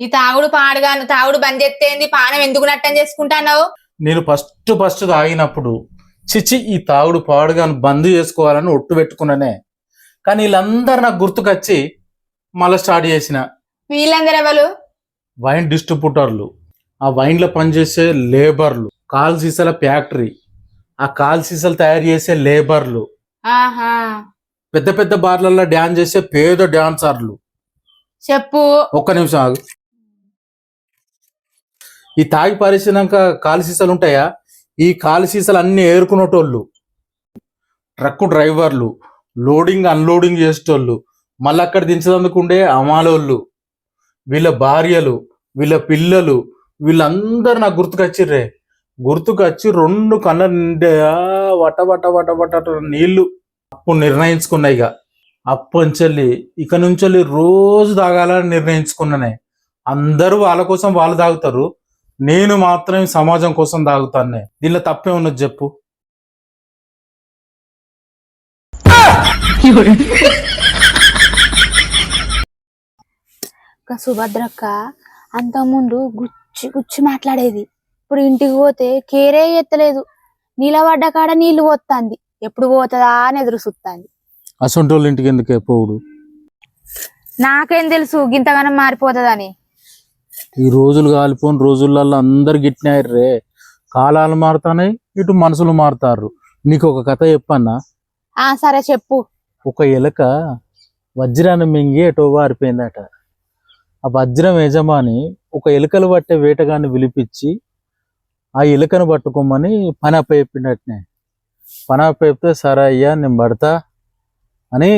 ఈ తాగుడు పాడుగాను తాగుడు బంద్ చేస్తేంది పానం ఎందుకు నట్టం చేసుకుంటావు నేను ఫస్ట్ ఫస్ట్ తాగినప్పుడు చిచి ఈ తాగుడు పాడుగాను బంద్ చేసుకోవాలని ఒట్టు పెట్టుకున్నానే. కానీ వీళ్ళందరూ నాకు గుర్తుకొచ్చి మళ్ళీ స్టార్ట్ చేసిన. వీళ్ళందరూ ఎవరు? వైన్ డిస్ట్రిబ్యూటర్లు. ఆ వైన్లో పనిచేసే లేబర్లు. కాల్ సీసాల ఫ్యాక్టరీ. ఆ కాల్ సీసాలు తయారు చేసే లేబర్లు. పెద్ద పెద్ద బార్లలో డ్యాన్స్ చేసే పేద డాన్సర్లు. చెప్పు. ఒక్క నిమిషం ఆగు. ఈ తాగి పారేసినాక కాలు సీసాలు ఉంటాయా? ఈ కాలు సీసాలు అన్ని ఏరుకునేటోళ్ళు ట్రక్ డ్రైవర్లు లోడింగ్ అన్లోడింగ్ చేసేటోళ్ళు మళ్ళీ అక్కడ దించదందుకుండే అమాలోళ్ళు వీళ్ళ భార్యలు వీళ్ళ పిల్లలు వీళ్ళందరూ నాకు గుర్తుకొచ్చిర్రే. గుర్తుకొచ్చి రెండు కళ్ళ నిండా వట వట వట వట వట నీళ్ళు అప్పుడు నిర్ణయించుకున్నాయి ఇక. అప్పంచెల్లి ఇక నుంచి రోజు తాగాలని నిర్ణయించుకున్నానే. అందరూ వాళ్ళ కోసం వాళ్ళు తాగుతారు. నేను మాత్రం ఈ సమాజం కోసం తాగుతానే దీనిలో తప్పే ఉన్నది చెప్పు. సుభద్రక్క అంతకుముందు గుచ్చి గుచ్చి మాట్లాడేది. ఇప్పుడు ఇంటికి పోతే కేరే ఎత్తలేదు. నిలబడ్డ కాడ నీళ్ళు పోతుంది ఎప్పుడు పోతుందా అని ఎదురు చూస్తుంది అసొంటోళ్ళ ఇంటికి ఎందుకే పోవుడు? నాకేం తెలుసు గింతగానం మారిపోతుందని. ఈ రోజులు కాలిపోని రోజులలో అందరు గిట్టినారు కాలాలు మారుతాయి ఇటు మనుషులు మారుతారు. నీకు ఒక కథ చెప్పన్నా? ఆ సరే చెప్పు. ఒక ఎలక వజ్రాన్ని మింగి ఎటో వారిపోయిందట. ఆ వజ్రం యజమాని ఒక ఎలుకలు పట్టే వేటగాన్ని పిలిపించి ఆ ఎలుకను పట్టుకోమని పని అప్పచెప్పినట్నే పని అప్పచెప్తే సరే అయ్యా నేను పడతా అని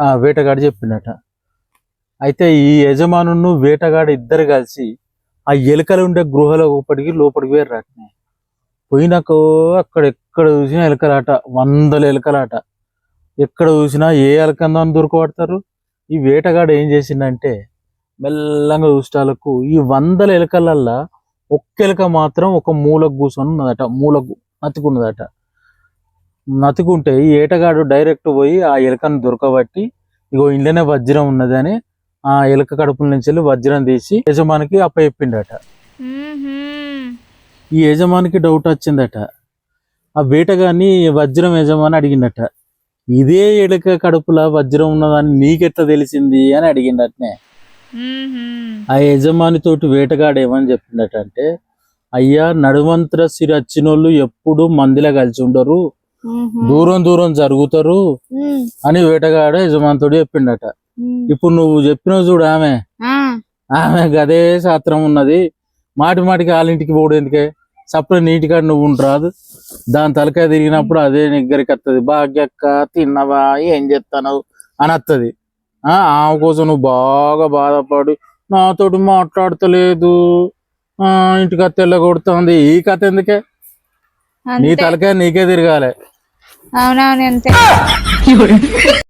ఆ వేటగాడు చెప్పినట. అయితే ఈ యజమానును వేటగాడు ఇద్దరు కలిసి ఆ ఎలుకలు ఉండే గృహలో ఒకటికి లోపలికి వేర్రటనే పోయినాక అక్కడ ఎక్కడ చూసినా ఎలుకలాట వందల ఎలుకలాట. ఎక్కడ చూసినా ఏ ఎలకందో అని దొరకబడతారు? ఈ వేటగాడు ఏం చేసిందంటే మెల్లంగా చూస్తాలకు ఈ వందల ఎలకలల్లా ఒక్క ఎలక మాత్రం ఒక మూలకు కూర్చొని ఉన్నదట మూలకు నతుకున్నదట. నతుకుంటే ఈ ఏటగాడు డైరెక్ట్ పోయి ఆ ఎలకను దొరకబట్టి ఇగో ఇంట్లోనే వజ్రం ఉన్నదని ఆ ఎలక కడుపుల నుంచి వెళ్ళి వజ్రం తీసి యజమానికి అప్పచెప్పిండట. ఈ యజమానికి డౌట్ వచ్చిందట. ఆ వేటగాన్ని వజ్రం యజమాని అడిగిండట. ఇదే ఎలుక కడుపుల వజ్రం ఉన్నదని నీకెట్లా తెలిసింది అని అడిగిండటనే. ఆ యజమాని తోటి వేటగాడు ఏమని చెప్పిండట అంటే అయ్యా నడుమంత్ర సిరి వచ్చినోళ్ళు ఎప్పుడు మందిలో కలిసి ఉండరు. దూరం దూరం జరుగుతారు అని వేటగాడు యజమానితోటి చెప్పిండట. ఇప్పుడు నువ్వు చెప్పినావు చూడు ఆమె. ఆమె గదే శాస్త్రం ఉన్నది. మాటి మాటికి వాళ్ళ ఇంటికి పోవడం ఎందుకే? సపరేట్ నీటికాడ నువ్వు ఉండరాదు దాని తలకాయ తిరిగినప్పుడు అదే నిగ్గరికి వస్తుంది భాగ్యక్క తిన్నవా? ఏం చేస్తావు అని వస్తుంది ఆ ఆమె కోసం నువ్వు బాగా బాధపడి. నాతోటి మాట్లాడతలేదు. ఆ ఇంటికి తెల్ల కొడుతుంది. ఈ కథ ఎందుకే? నీ తలకాయ నీకే తిరగాలి. అవునవును అంతే.